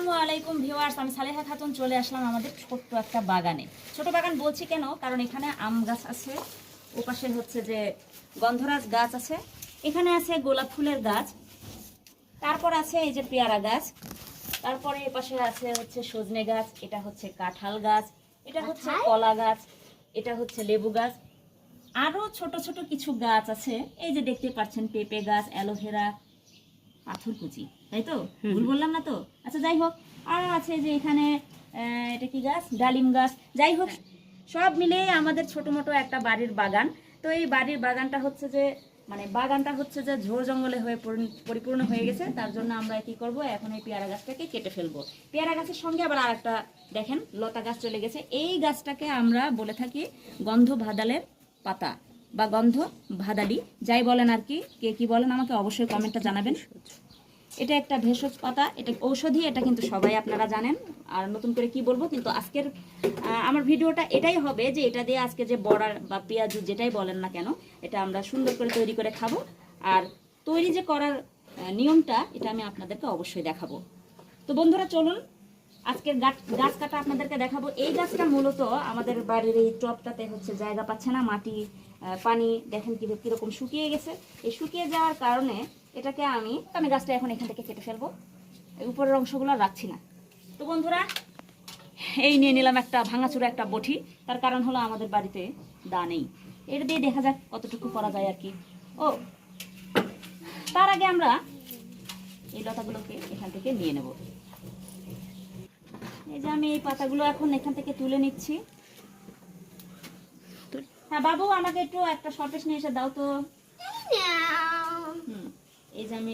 আসসালামু আলাইকুম ভিউয়ার্স আমি সালেহা খাতুন চলে আসলাম আমাদের ছোট্ট একটা বাগানে। ছোট বাগান বলছি কেন? কারণ এখানে আম গাছ আছে ওপাশে হচ্ছে যে গন্ধরাজ গাছ আছে এখানে আছে গোলাপ ফুলের গাছ তারপর আছে এই যে পেয়ারা গাছ তারপরে এপাশে আছে হচ্ছে সজনে গাছ এটা হচ্ছে কাঁঠাল গাছ এটা হচ্ছে কলা গাছ এটা হচ্ছে লেবু গাছ আরও ছোট ছোট কিছু গাছ আছে এই যে দেখতে পাচ্ছেন পেঁপে গাছ অ্যালোভেরা পাথরকুচি তাই তো? ভুল বললাম না তো? আচ্ছা যাই হোক আর আছে যে এখানে এটা কি গাছ? ডালিম গাছ। যাই হোক সব মিলে আমাদের ছোট মোটো একটা বাড়ির বাগান। তো এই বাড়ির বাগানটা হচ্ছে যে মানে বাগানটা হচ্ছে যে ঝোড় জঙ্গলে হয়ে পরিপূর্ণ হয়ে গেছে। তার জন্য আমরা কি করব? এখন এই পেয়ারা গাছটাকে কেটে ফেলব। পেয়ারা গাছের সঙ্গে আবার আরেকটা দেখেন লতা গাছ চলে গেছে। এই গাছটাকে আমরা বলে থাকি গন্ধ ভাদালের পাতা। বা গন্ধ ভাদালি যাই বলেন আর কি, কে কি বলেন আমাকে অবশ্যই কমেন্টটা জানাবেন। এটা একটা ভেষজ পাতা, এটা ঔষধি, এটা কিন্তু সবাই আপনারা জানেন। আর নতুন করে কি বলব, কিন্তু আজকের আমার ভিডিওটা এটাই হবে যে এটা দিয়ে আজকে যে বড়া বা পেঁয়াজু যেটাই বলেন না কেন, এটা আমরা সুন্দর করে তৈরি করে খাব। আর তৈরি যে করার নিয়মটা, এটা আমি আপনাদেরকে অবশ্যই দেখাবো। তো বন্ধুরা, চলুন আজকের গাছ- কাটা আপনাদেরকে দেখাবো। এই গাছটা মূলত আমাদের বাড়ির এই টপটাতে হচ্ছে জায়গা পাচ্ছে না, মাটি পানি, দেখেন কি কীরকম শুকিয়ে গেছে। এই শুকিয়ে যাওয়ার কারণে এটাকে আমি আমি গাছটা এখন এখান থেকে কেটে ফেলব। উপরের অংশগুলো রাখছি না। তো বন্ধুরা, এই নিয়ে নিলাম একটা ভাঙাচুরা একটা বটি। তার কারণ হলো আমাদের বাড়িতে দা নেই। এটা দিয়ে দেখা যাক কতটুকু করা যায় আর কি। ও, তার আগে আমরা এই লতাগুলোকে এখান থেকে নিয়ে নেব। এই যে আমি এই পাতাগুলো এখন এখান থেকে তুলে নিচ্ছি। হ্যাঁ বাবু আমাকে একটু একটা শর্টেজ নিয়ে এসে দাও তো। হুম এই যে আমি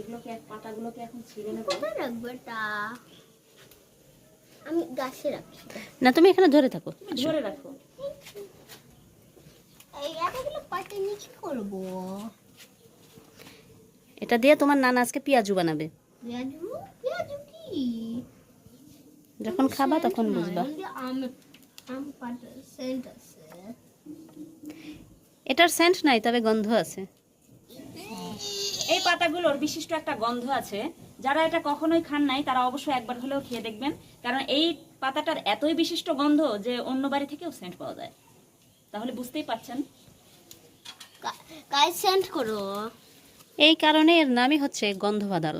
এগুলোকে পাতাগুলোকে এখন ছিঁড়ে নেব। কোথায় রাখব এটা? আমি গাছে রাখছি। না তুমি এখানে ধরে থাকো। ধরে রাখো। এই এতগুলো পাতে নিয়ে কি করব? এটা দিয়ে তোমার নানা আজকে পেঁয়াজু বানাবে। পেঁয়াজু? পেঁয়াজু কি? যখন খাবা তখন বুঝবা। এটার সেন্ট নাই তবে গন্ধ আছে। এই পাতাগুলোর বিশিষ্ট একটা গন্ধ আছে। যারা এটা কখনোই খান নাই তারা অবশ্যই একবার হলেও খেয়ে দেখবেন। কারণ এই পাতাটার এতই বিশিষ্ট গন্ধ যে অন্য বাড়ি থেকেও সেন্ট পাওয়া যায়। তাহলে বুঝতেই পারছেন। কাজ সেন্ট করো? এই কারণে এর নামই হচ্ছে গন্ধ বাদাল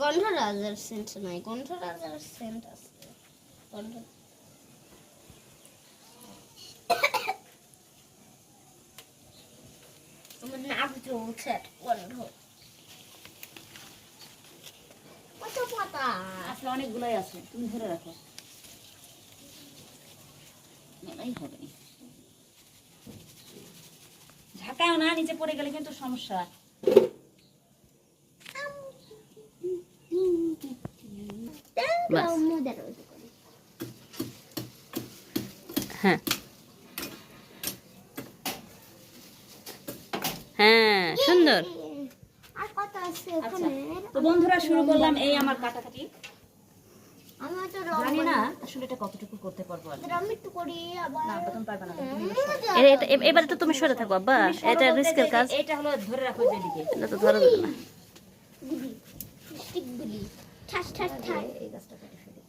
গন্ধরাজের সেন্ট নাই, গন্ধরাজের সেন্ট আছে। গন্ধ আমার নাক জ্বলছে গন্ধ। কত পাতা? আসলে অনেকগুলোই আছে, তুমি ধরে রাখো। মেলাই হবে। না। ঝাঁকাও না, নিচে পড়ে গেলে কিন্তু সমস্যা বাস। মুদার মতো করে। হ্যাঁ হ্যাঁ সুন্দর আর কত আছে আচ্ছা ওখানে তো বন্ধুরা শুরু করলাম এই আমার কাটাকাটি জানি না আসলে এটা কতটুকু করতে পারব আর একটু করি আবার তুমি পারবে না তুমি এ- এটা- এ- এবারে তো তুমি সরে থাকো আব্বা এটা রিস্কের কাজ এটা হলো ধরে রাখো যেদিকে এটা তো ধরো ঠাস ঠাস ঠাস এই গাছটা কেটে ফেলি।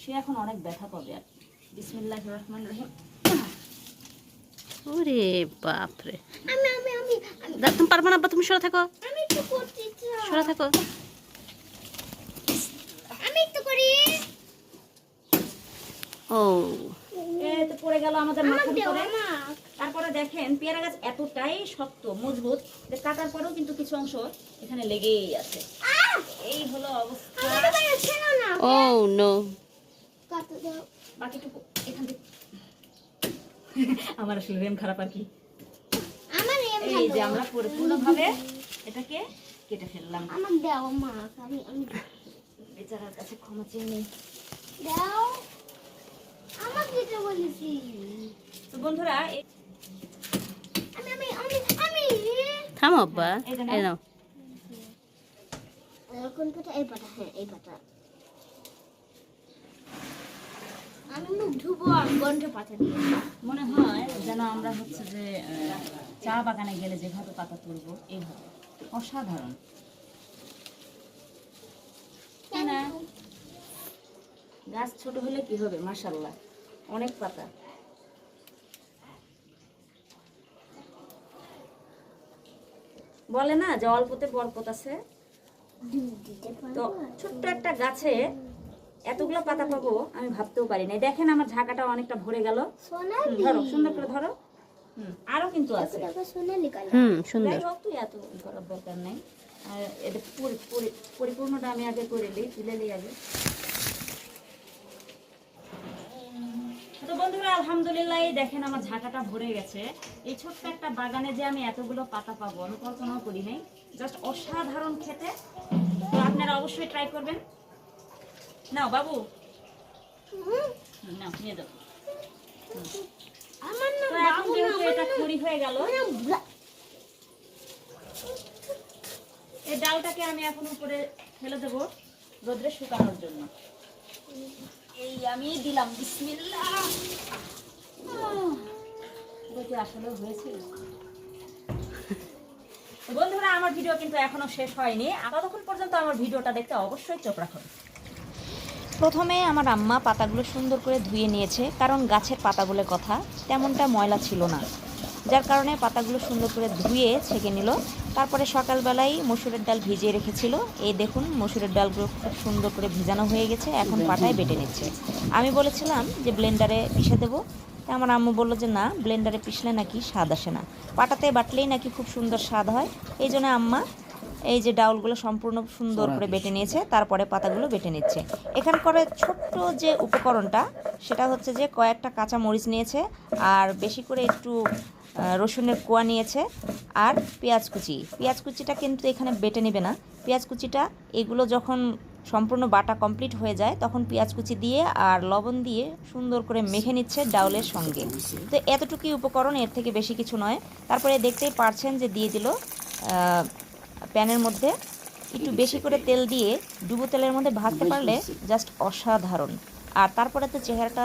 সে এখন অনেক ব্যথা পাবে আর। বিসমিল্লাহ রহমান রহিম। ওরে বাপরে। আমি আমি আমি আমি। দেখ, তুমি পারবে না তুমি সরে থাকো। সরে থাকো আমি একটু করি ও। তো পড়ে গেল আমাদের মাথার উপরে। তারপরে দেখেন পেয়ারা গাছ এতটাই শক্ত মজবুত যে কাটার পরেও কিন্তু কিছু অংশ এখানে লেগেই আছে। এই হলো অবস্থা। আমার না। ও নো বাকিটুকু এখান থেকে আমার আসলে রেম খারাপ আর কি। আমার এই যে আমরা পরিপূর্ণভাবে এটাকে কেটে ফেললাম। আমাক দাও আমাক আমি আমি বেচারার কাছে ক্ষমা চেয়ে নেই দাও। তো বন্ধুরা এই আমি আমি আমি আমি। থামো আব্বা এই নাও। এই নাও। কোন পাতা? এই পাতা হ্যাঁ এই পাতা। আমি মুখ ধুবো আর গন্ধ পাতা দিয়ে। মনে হয় যেন আমরা হচ্ছে যে চা বাগানে গেলে যেভাবে পাতা তুলবো এইভাবে। অসাধারণ। তাই গাছ ছোট হলে কি হবে? মাশাল্লাহ অনেক পাতা। বলে না যে অল্পতে বরকত আছে? তো ছোট্ট একটা গাছে এতগুলো পাতা পাবো আমি ভাবতেও পারি না দেখেন আমার ঝাঁকাটা অনেকটা ভরে গেল। ধরো সুন্দর করে ধরো। আরও কিন্তু আছে। দেখো সোনালি হুম সুন্দর। তুই এত ই দরকার নেই। আর এটা পরি- পরি- পরিপূর্ণটা আমি আগে করে নিই তুলে নিই আগে। তো বন্ধুরা আলহামদুলিল্লাহ এই দেখেন আমার ঝাঁকাটা ভরে গেছে। এই ছোট্ট একটা বাগানে যে আমি এতগুলো পাতা পাবো আমি কল্পনাও করি নাই। জাস্ট অসাধারণ খেতে। তো আপনারা অবশ্যই ট্রাই করবেন। নাও বাবু। হুম, নাও নিয়ে যাও আমার এটা খড়ি হয়ে গেল এই ডালটাকে আমি এখন উপরে ফেলে দেবো রোদ্রে শুকানোর জন্য। এই আমি দিলাম আসলে হয়েছে। বন্ধুরা, আমার ভিডিও কিন্তু এখনও শেষ হয়নি। ততক্ষণ পর্যন্ত আমার ভিডিওটা দেখতে অবশ্যই চোখ রাখুন। প্রথমে আমার আম্মা পাতাগুলো সুন্দর করে ধুয়ে নিয়েছে, কারণ গাছের পাতাগুলোর কথা, তেমনটা ময়লা ছিল না। যার কারণে পাতাগুলো সুন্দর করে ধুয়ে ছেঁকে নিল। তারপরে সকালবেলায় মসুরের ডাল ভিজিয়ে রেখেছিল। এই দেখুন, মসুরের ডালগুলো খুব সুন্দর করে ভিজানো হয়ে গেছে, এখন পাটায় বেটে নিচ্ছে। আমি বলেছিলাম যে ব্লেন্ডারে পিষে দেবো। আমার আম্মু বলল যে না, ব্লেন্ডারে পিষলে নাকি স্বাদ আসে না। পাটাতে বাটলেই নাকি খুব সুন্দর স্বাদ হয়। এই জন্য আম্মা এই যে ডাউলগুলো সম্পূর্ণ সুন্দর করে বেটে নিয়েছে তারপরে পাতাগুলো বেটে নিচ্ছে। এখানে করে ছোট্ট যে উপকরণটা সেটা হচ্ছে যে কয়েকটা কাঁচা মরিচ নিয়েছে আর বেশি করে একটু রসুনের কোয়া নিয়েছে আর পেঁয়াজ কুচি। পেঁয়াজ কুচিটা কিন্তু এখানে বেটে নেবে না। পেঁয়াজ কুচিটা এগুলো যখন সম্পূর্ণ বাটা কমপ্লিট হয়ে যায় তখন পেঁয়াজ কুচি দিয়ে আর লবণ দিয়ে সুন্দর করে মেখে নিচ্ছে ডাউলের সঙ্গে। তো এতটুকুই উপকরণ এর থেকে বেশি কিছু নয়। তারপরে দেখতেই পারছেন যে দিয়ে দিল প্যানের মধ্যে একটু বেশি করে তেল দিয়ে ডুবো তেলের মধ্যে ভাজতে পারলে জাস্ট অসাধারণ। আর তারপরে তো চেহারাটা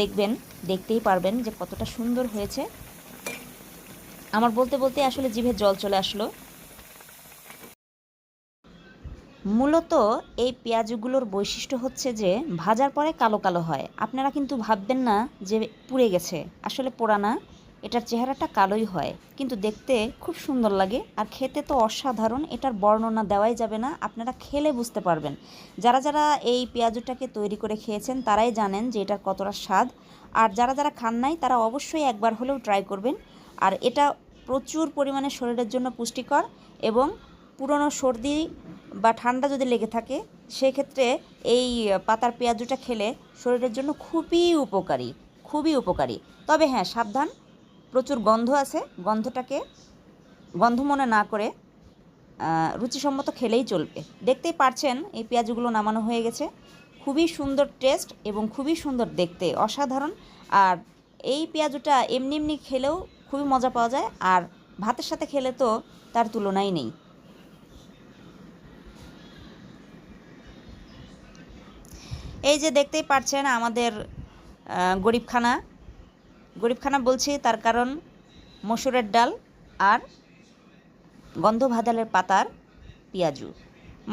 দেখবেন দেখতেই পারবেন যে কতটা সুন্দর হয়েছে। আমার বলতে বলতে আসলে জিভে জল চলে আসলো। মূলত এই পেঁয়াজগুলোর বৈশিষ্ট্য হচ্ছে যে ভাজার পরে কালো কালো হয়। আপনারা কিন্তু ভাববেন না যে পুড়ে গেছে। আসলে পোড়া না। এটার চেহারাটা কালোই হয়, কিন্তু দেখতে খুব সুন্দর লাগে। আর খেতে তো অসাধারণ, এটার বর্ণনা দেওয়াই যাবে না, আপনারা খেলে বুঝতে পারবেন। যারা যারা এই পেঁয়াজুটাকে তৈরি করে খেয়েছেন, তারাই জানেন যে এটার কতটা স্বাদ। আর যারা যারা খান নাই, তারা অবশ্যই একবার হলেও ট্রাই করবেন। আর এটা প্রচুর পরিমাণে শরীরের জন্য পুষ্টিকর এবং পুরনো সর্দি বা ঠান্ডা যদি লেগে থাকে, সেক্ষেত্রে এই পাতার পেঁয়াজুটা খেলে শরীরের জন্য খুবই উপকারী খুবই উপকারী। তবে হ্যাঁ সাবধান প্রচুর গন্ধ আছে, গন্ধটাকে গন্ধ মনে না করে রুচিসম্মত খেলেই চলবে। দেখতেই পারছেন, এই পেঁয়াজগুলো নামানো হয়ে গেছে। খুবই সুন্দর টেস্ট এবং খুবই সুন্দর দেখতে, অসাধারণ। আর এই পেঁয়াজুটা এমনি এমনি খেলেও খুবই মজা পাওয়া যায়, আর ভাতের সাথে খেলে তো তার তুলনাই নেই। এই যে দেখতেই পারছেন আমাদের গরিবখানা। গরিবখানা বলছি, তার কারণ মসুরের ডাল আর গন্ধ ভাদালের পাতার পেঁয়াজু।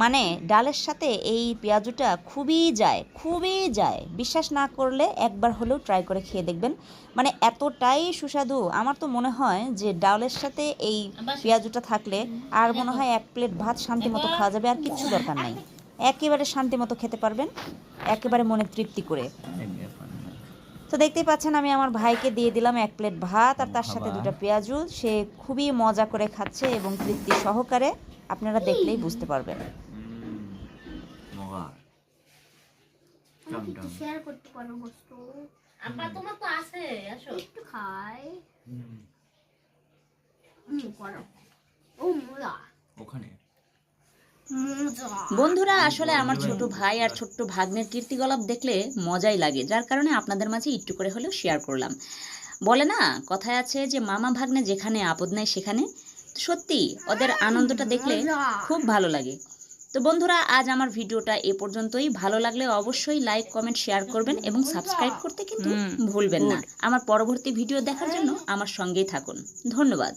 মানে ডালের সাথে এই পেঁয়াজুটা খুবই যায় খুবই যায়। বিশ্বাস না করলে একবার হলেও ট্রাই করে খেয়ে দেখবেন। মানে এতটাই সুস্বাদু। আমার তো মনে হয় যে ডালের সাথে এই পেঁয়াজুটা থাকলে আর মনে হয় এক প্লেট ভাত শান্তি মতো খাওয়া যাবে, আর কিচ্ছু দরকার নাই। একেবারে শান্তি মতো খেতে পারবেন, একেবারে মনে তৃপ্তি করে। তো দেখতেই পাচ্ছেন আমি আমার ভাইকে দিয়ে দিলাম এক প্লেট ভাত আর তার সাথে দুটো পেঁয়াজু। সে খুবই মজা করে খাচ্ছে এবং তৃপ্তি সহকারে আপনারা দেখলেই বুঝতে পারবেন। 뭐 বন্ধুরা আসলে আমার ছোট ভাই আর ছোট্ট ভাগ্নের কীর্তিকলাপ দেখলে মজাই লাগে যার কারণে আপনাদের মাঝে একটু করে হলেও শেয়ার করলাম। বলে না কথায় আছে যে মামা ভাগ্নে যেখানে আপদ নাই সেখানে। সত্যি ওদের আনন্দটা দেখলে খুব ভালো লাগে। তো বন্ধুরা আজ আমার ভিডিওটা এ পর্যন্তই। ভালো লাগলে অবশ্যই লাইক কমেন্ট শেয়ার করবেন এবং সাবস্ক্রাইব করতে কিন্তু ভুলবেন না। আমার পরবর্তী ভিডিও দেখার জন্য আমার সঙ্গেই থাকুন। ধন্যবাদ।